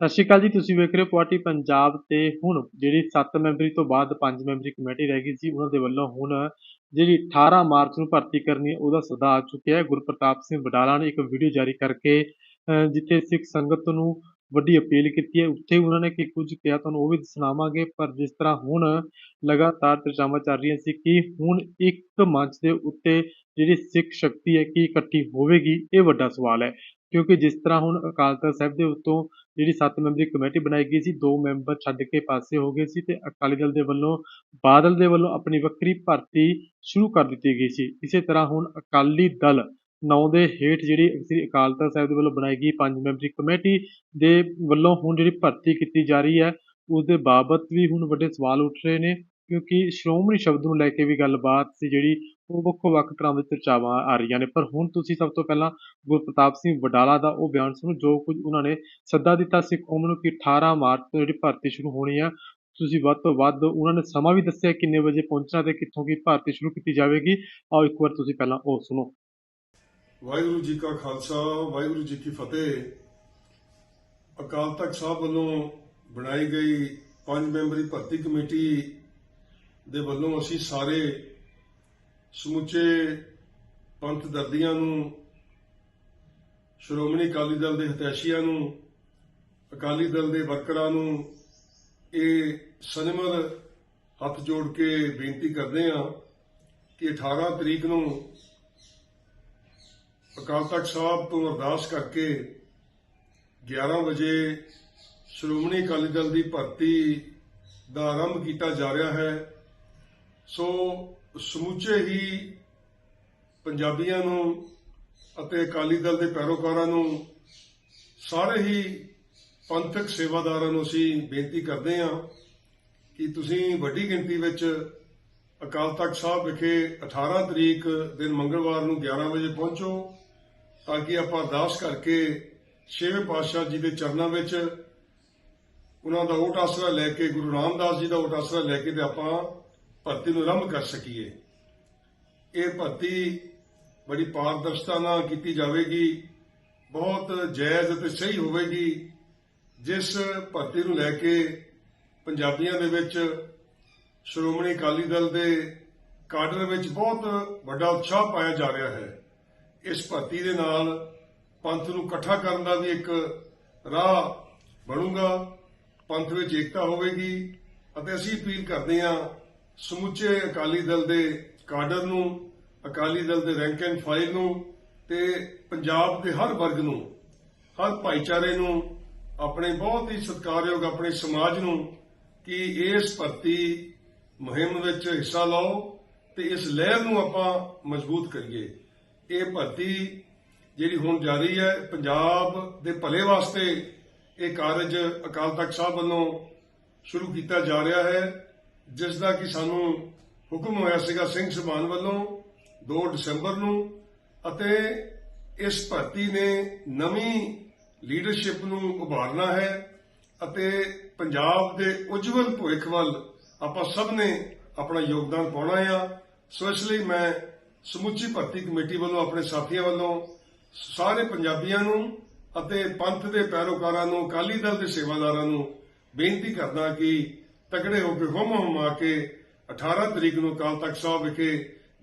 ਸਤਿ ਸ਼੍ਰੀ ਅਕਾਲ ਜੀ, ਤੁਸੀਂ ਵੇਖ ਰਹੇ ਹੋ ਪਾਰਟੀ ਪੰਜਾਬ ਤੇ ਹੁਣ ਜਿਹੜੀ 7 ਮੈਂਬਰੀ ਤੋਂ ਬਾਅਦ 5 ਮੈਂਬਰੀ ਕਮੇਟੀ ਰਹਿ ਗਈ ਸੀ, ਉਹਨਾਂ ਦੇ ਵੱਲੋਂ ਹੁਣ ਜਿਹੜੀ 18 ਮਾਰਚ ਨੂੰ ਭਰਤੀ ਕਰਨੀ ਹੈ, ਉਹਦਾ ਸੱਦਾ ਆ ਚੁੱਕਿਆ ਹੈ। ਗੁਰਪ੍ਰਤਾਪ ਸਿੰਘ ਬਡਾਲਾ ਨੇ ਇੱਕ ਵੀਡੀਓ ਜਾਰੀ ਕਰਕੇ ਜਿੱਥੇ ਸਿੱਖ ਸੰਗਤ ਨੂੰ ਵੱਡੀ ਅਪੀਲ ਕੀਤੀ ਹੈ। ਉੱਥੇ ਉਹਨਾਂ ਨੇ ਕੀ ਕੁਝ ਕਿਹਾ, ਤੁਹਾਨੂੰ ਉਹ ਵੀ ਸੁਣਾਵਾਂਗੇ। ਪਰ ਜਿਸ ਤਰ੍ਹਾਂ ਹੁਣ ਲਗਾਤਾਰ ਚਰਚਾਵਾਂ ਚੱਲ ਰਹੀਆਂ ਸੀ ਕਿ ਹੁਣ ਇੱਕ ਮੰਚ ਦੇ ਉੱਤੇ ਜਿਹੜੀ ਸਿੱਖ ਸ਼ਕਤੀ ਹੈ, ਕੀ ਇਕੱਠੀ ਹੋਵੇਗੀ, ਇਹ ਵੱਡਾ ਸਵਾਲ ਹੈ। ਕਿਉਂਕਿ ਜਿਸ ਤਰ੍ਹਾਂ ਹੁਣ ਅਕਾਲ ਤਖਤ ਸਾਹਿਬ ਦੇ ਉੱਤੋਂ ਜਿਹੜੀ ਸੱਤ ਮੈਂਬਰੀ ਕਮੇਟੀ ਬਣਾਈ ਗਈ ਸੀ, ਦੋ ਮੈਂਬਰ ਛੱਡ ਕੇ ਪਾਸੇ ਹੋ ਗਏ ਸੀ ਅਤੇ ਅਕਾਲੀ ਦਲ ਦੇ ਵੱਲੋਂ, ਬਾਦਲ ਦੇ ਵੱਲੋਂ ਆਪਣੀ ਵੱਖਰੀ ਭਰਤੀ ਸ਼ੁਰੂ ਕਰ ਦਿੱਤੀ ਗਈ ਸੀ। ਇਸੇ ਤਰ੍ਹਾਂ ਹੁਣ ਅਕਾਲੀ ਦਲ ਨੌ ਦੇ ਹੇਠ ਜਿਹੜੀ ਸ੍ਰੀ ਅਕਾਲ ਤਖਤ ਸਾਹਿਬ ਦੇ ਵੱਲੋਂ ਬਣਾਈ ਗਈ ਪੰਜ ਮੈਂਬਰੀ ਕਮੇਟੀ ਦੇ ਵੱਲੋਂ ਹੁਣ ਜਿਹੜੀ ਭਰਤੀ ਕੀਤੀ ਜਾ ਰਹੀ ਹੈ ਉਸ ਦੇ ਬਾਬਤ ਵੀ ਹੁਣ ਵੱਡੇ ਸਵਾਲ ਉੱਠ ਰਹੇ ਨੇ, ਕਿਉਂਕਿ ਸ਼੍ਰੋਮਣੀ ਸ਼ਬਦ ਨੂੰ ਲੈ ਕੇ ਵੀ ਗੱਲਬਾਤ ਸੀ ਜਿਹੜੀ ਵੱਖੋ ਵੱਖ ਤਰ੍ਹਾਂ ਦੀ ਚਰਚਾਵਾਂ ਆ ਰਹੀਆਂ ਨੇ। ਪਰ ਹੁਣ ਤੁਸੀਂ ਸਭ ਤੋਂ ਪਹਿਲਾਂ ਗੁਰਪ੍ਰਤਾਪ ਸਿੰਘ ਵਡਾਲਾ ਦਾ ਉਹ ਬਿਆਨ ਸੁਣੋ, ਜੋ ਕੁਝ ਉਹਨਾਂ ਨੇ ਸੱਦਾ ਦਿੱਤਾ ਸਿੱਖ ਕੌਮ ਨੂੰ ਕਿ 18 ਮਾਰਚ ਤੋਂ ਜਿਹੜੀ ਭਰਤੀ ਸ਼ੁਰੂ ਹੋਣੀ ਆ, ਤੁਸੀਂ ਵੱਧ ਤੋਂ ਵੱਧ ਉਹਨਾਂ ਨੇ ਸਮਾਂ ਵੀ ਦੱਸਿਆ ਕਿੰਨੇ ਵਜੇ ਪਹੁੰਚਣਾ ਤੇ ਕਿੱਥੋਂ ਕੀ ਭਰਤੀ ਸ਼ੁਰੂ ਕੀਤੀ ਜਾਵੇਗੀ। ਆਓ ਇੱਕ ਵਾਰ ਤੁਸੀਂ ਪਹਿਲਾਂ ਉਹ ਸੁਣੋ। ਵਾਹਿਗੁਰੂ ਜੀ ਕਾ ਖਾਲਸਾ, ਵਾਹਿਗੁਰੂ ਜੀ ਕੀ ਫਤਿਹ। ਅਕਾਲ ਤਖਤ ਸਾਹਿਬ ਵੱਲੋਂ ਬਣਾਈ ਗਈ ਪੰਜ ਮੈਂਬਰੀ ਭਰਤੀ ਕਮੇਟੀ ਦੇ ਵੱਲੋਂ ਅਸੀਂ ਸਾਰੇ ਸਮੁੱਚੇ ਪੰਥ ਦਰਦੀਆਂ ਨੂੰ, ਸ਼੍ਰੋਮਣੀ ਅਕਾਲੀ ਦਲ ਦੇ ਹਤੈਸ਼ੀਆਂ ਨੂੰ, ਅਕਾਲੀ ਦਲ ਦੇ ਵਰਕਰਾਂ ਨੂੰ ਇਹ ਸਨਮਰ ਹੱਥ ਜੋੜ ਕੇ ਬੇਨਤੀ ਕਰਦੇ ਹਾਂ ਕਿ 18 ਤਰੀਕ ਨੂੰ ਅਕਾਲ ਤਖਤ ਸਾਹਿਬ ਤੋਂ ਅਰਦਾਸ ਕਰਕੇ 11 ਵਜੇ ਸ਼੍ਰੋਮਣੀ ਅਕਾਲੀ ਦਲ ਦੀ ਭਰਤੀ ਦਾ ਆਰੰਭ ਕੀਤਾ ਜਾ ਰਿਹਾ ਹੈ। ਸੋ ਸਮੁੱਚੇ ਹੀ ਪੰਜਾਬੀਆਂ ਨੂੰ ਅਤੇ ਅਕਾਲੀ ਦਲ ਦੇ ਪੈਰੋਕਾਰਾਂ ਨੂੰ, ਸਾਰੇ ਹੀ ਪੰਥਕ ਸੇਵਾਦਾਰਾਂ ਨੂੰ ਅਸੀਂ ਬੇਨਤੀ ਕਰਦੇ ਹਾਂ ਕਿ ਤੁਸੀਂ ਵੱਡੀ ਗਿਣਤੀ ਵਿੱਚ ਅਕਾਲ ਤਖਤ ਸਾਹਿਬ ਵਿਖੇ 18 ਤਰੀਕ ਦਿਨ ਮੰਗਲਵਾਰ ਨੂੰ 11 ਵਜੇ ਪਹੁੰਚੋ ਤਾਂ ਕਿ ਆਪਾਂ ਅਰਦਾਸ ਕਰਕੇ ਛੇਵੇਂ ਪਾਤਸ਼ਾਹ ਜੀ ਦੇ ਚਰਨਾਂ ਵਿੱਚ ਉਹਨਾਂ ਦਾ ਓਟ ਆਸਰਾ ਲੈ ਕੇ, ਗੁਰੂ ਰਾਮਦਾਸ ਜੀ ਦਾ ਓਟ ਆਸਰਾ ਲੈ ਕੇ ਤੇ ਆਪਾਂ ਭਰਤੀ ਨੂੰ ਆਰੰਭ ਕਰ ਸਕੀਏ। ਇਹ ਭਰਤੀ ਬੜੀ ਪਾਰਦਰਸ਼ਤਾ ਨਾਲ ਕੀਤੀ ਜਾਵੇਗੀ। ਬਹੁਤ ਜਾਇਜ਼ ਅਤੇ ਸਹੀ ਹੋਵੇਗੀ। ਜਿਸ ਭਰਤੀ ਨੂੰ ਲੈ ਕੇ ਪੰਜਾਬੀਆਂ ਦੇ ਵਿੱਚ ਸ਼੍ਰੋਮਣੀ ਅਕਾਲੀ ਦਲ ਦੇ ਕਾਡਰ ਵਿੱਚ ਬਹੁਤ ਵੱਡਾ ਉਤਸ਼ਾਹ ਪਾਇਆ ਜਾ ਰਿਹਾ ਹੈ। ਇਸ ਭਰਤੀ ਦੇ ਨਾਲ ਪੰਥ ਨੂੰ ਇਕੱਠਾ ਕਰਨ ਦਾ ਵੀ ਇੱਕ ਰਾਹ ਬਣੂਗਾ। ਪੰਥ ਵਿੱਚ ਏਕਤਾ ਹੋਵੇਗੀ ਅਤੇ ਅਸੀਂ ਅਪੀਲ ਕਰਦੇ ਹਾਂ ਸਮੁੱਚੇ ਅਕਾਲੀ ਦਲ ਦੇ ਕਾਡਰ ਨੂੰ, ਅਕਾਲੀ ਦਲ ਦੇ ਰੈਂਕ ਐਂਡ ਫਾਈਲ ਨੂੰ ਤੇ ਪੰਜਾਬ ਦੇ ਹਰ ਵਰਗ ਨੂੰ, ਹਰ ਭਾਈਚਾਰੇ ਨੂੰ, ਆਪਣੇ ਬਹੁਤ ਹੀ ਸਤਿਕਾਰਯੋਗ ਆਪਣੇ ਸਮਾਜ ਨੂੰ ਕਿ ਇਸ ਭਰਤੀ ਮੁਹਿੰਮ ਵਿੱਚ ਹਿੱਸਾ ਲਓ ਤੇ ਇਸ ਲਹਿਰ ਨੂੰ ਆਪਾਂ ਮਜ਼ਬੂਤ ਕਰੀਏ। ਇਹ ਭਰਤੀ ਜਿਹੜੀ ਹੁਣ ਜਾਰੀ ਹੈ, ਪੰਜਾਬ ਦੇ ਭਲੇ ਵਾਸਤੇ ਇਹ ਕਾਰਜ ਅਕਾਲ ਤਖਤ ਸਾਹਿਬ ਵੱਲੋਂ ਸ਼ੁਰੂ ਕੀਤਾ ਜਾ ਰਿਹਾ ਹੈ। ਜਿਸ ਦਾ ਕਿ ਸਾਨੂੰ ਹੁਕਮ ਹੋਇਆ ਸੀਗਾ ਸਿੰਘ ਸਭਾਨ ਵੱਲੋਂ 2 ਦਸੰਬਰ ਨੂੰ ਅਤੇ ਇਸ ਭਰਤੀ ਨੇ ਨਵੀਂ ਲੀਡਰਸ਼ਿਪ ਨੂੰ ਉਭਾਰਨਾ ਹੈ ਅਤੇ ਪੰਜਾਬ ਦੇ ਉਜਵਲ ਭਵਿੱਖ ਵੱਲ ਆਪਾਂ ਸਭ ਨੇ ਆਪਣਾ ਯੋਗਦਾਨ ਪਾਉਣਾ ਆ। ਸੋ ਇਸ ਲਈ ਮੈਂ ਸਮੁੱਚੀ ਭਰਤੀ ਕਮੇਟੀ ਵੱਲੋਂ ਆਪਣੇ ਸਾਥੀਆਂ ਵੱਲੋਂ ਸਾਰੇ ਪੰਜਾਬੀਆਂ ਨੂੰ ਅਤੇ ਪੰਥ ਦੇ ਪੈਰੋਕਾਰਾਂ ਨੂੰ, ਅਕਾਲੀ ਦਲ ਦੇ ਸੇਵਾਦਾਰਾਂ ਨੂੰ ਬੇਨਤੀ ਕਰਦਾ ਕਿ ਤਕੜੇ ਹੋ ਕੇ ਹੁਮ ਹੁਮਾ ਕੇ 18 ਤਰੀਕ ਨੂੰ ਅਕਾਲ ਤਖਤ ਸਾਹਿਬ ਵਿਖੇ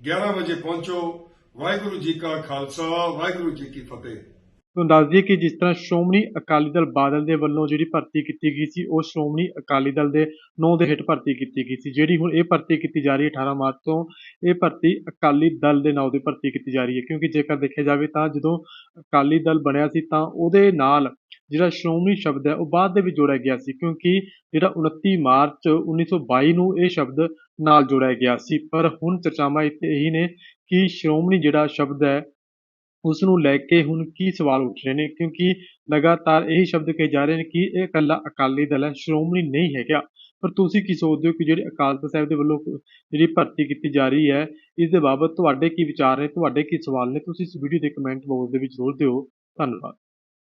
11 ਵਜੇ ਪਹੁੰਚੋ। ਵਾਹਿਗੁਰੂ ਜੀ ਕਾ ਖਾਲਸਾ, ਵਾਹਿਗੁਰੂ ਜੀ ਕੀ ਫਤਿਹ। ਤੁਹਾਨੂੰ ਦੱਸ ਦਈਏ ਕਿ ਜਿਸ ਤਰ੍ਹਾਂ ਸ਼੍ਰੋਮਣੀ ਅਕਾਲੀ ਦਲ ਬਾਦਲ ਦੇ ਵੱਲੋਂ ਜਿਹੜੀ ਭਰਤੀ ਕੀਤੀ ਗਈ ਸੀ, ਉਹ ਸ਼੍ਰੋਮਣੀ ਅਕਾਲੀ ਦਲ ਦੇ ਨੌ ਦੇ ਹੇਠ ਭਰਤੀ ਕੀਤੀ ਗਈ ਸੀ, ਜਿਹੜੀ ਹੁਣ ਇਹ ਭਰਤੀ ਕੀਤੀ ਜਾ ਰਹੀ ਹੈ 18 ਮਾਰਚ ਤੋਂ, ਇਹ ਭਰਤੀ ਅਕਾਲੀ ਦਲ ਦੇ ਨਾਂ ਦੀ ਭਰਤੀ ਕੀਤੀ ਜਾ ਰਹੀ ਹੈ, ਕਿਉਂਕਿ ਜੇਕਰ ਦੇਖਿਆ ਜਾਵੇ ਤਾਂ ਜਦੋਂ ਅਕਾਲੀ ਦਲ ਬਣਿਆ ਸੀ ਤਾਂ ਉਹਦੇ ਨਾਲ ਜਿਹੜਾ ਸ਼੍ਰੋਮਣੀ ਸ਼ਬਦ ਹੈ, ਉਹ ਬਾਅਦ ਦੇ ਵਿੱਚ ਜੋੜਿਆ ਗਿਆ ਸੀ ਕਿਉਂਕਿ ਜਿਹੜਾ 29 ਮਾਰਚ 1922 ਨੂੰ ਇਹ ਸ਼ਬਦ ਨਾਲ ਜੋੜਿਆ ਗਿਆ ਸੀ। ਪਰ ਹੁਣ ਚਰਚਾਵਾਂ ਇੱਥੇ ਇਹੀ ਨੇ ਕਿ ਸ਼੍ਰੋਮਣੀ ਜਿਹੜਾ ਸ਼ਬਦ ਹੈ ਉਸ ਨੂੰ ਲੈ ਕੇ ਹੁਣ ਕੀ ਸਵਾਲ ਉੱਠ ਰਹੇ ਨੇ? ਕਿਉਂਕਿ ਲਗਾਤਾਰ ਇਹੀ ਸ਼ਬਦ ਕਹੇ ਜਾ ਰਹੇ ਨੇ ਕਿ ਇਹ ਇਕੱਲਾ ਅਕਾਲੀ ਦਲ ਹੈ, ਸ਼੍ਰੋਮਣੀ ਨਹੀਂ ਹੈਗਾ। ਪਰ ਤੁਸੀਂ ਕੀ ਸੋਚਦੇ ਹੋ ਕਿ ਜਿਹੜੀ ਅਕਾਲ ਤਖਤ ਸਾਹਿਬ ਦੇ ਵੱਲੋਂ ਜਿਹੜੀ ਭਰਤੀ ਕੀਤੀ ਜਾ ਰਹੀ ਹੈ, ਇਸ ਦੇ ਬਾਬਤ ਤੁਹਾਡੇ ਕੀ ਵਿਚਾਰ ਨੇ? ਤੁਹਾਡੇ ਕੀ ਸਵਾਲ ਨੇ? ਤੁਸੀਂ ਇਸ ਵੀਡੀਓ ਦੇ ਕਮੈਂਟ ਬਾਕਸ ਦੇ ਵਿੱਚ ਜ਼ਰੂਰ ਦਿਓ। ਧੰਨਵਾਦ।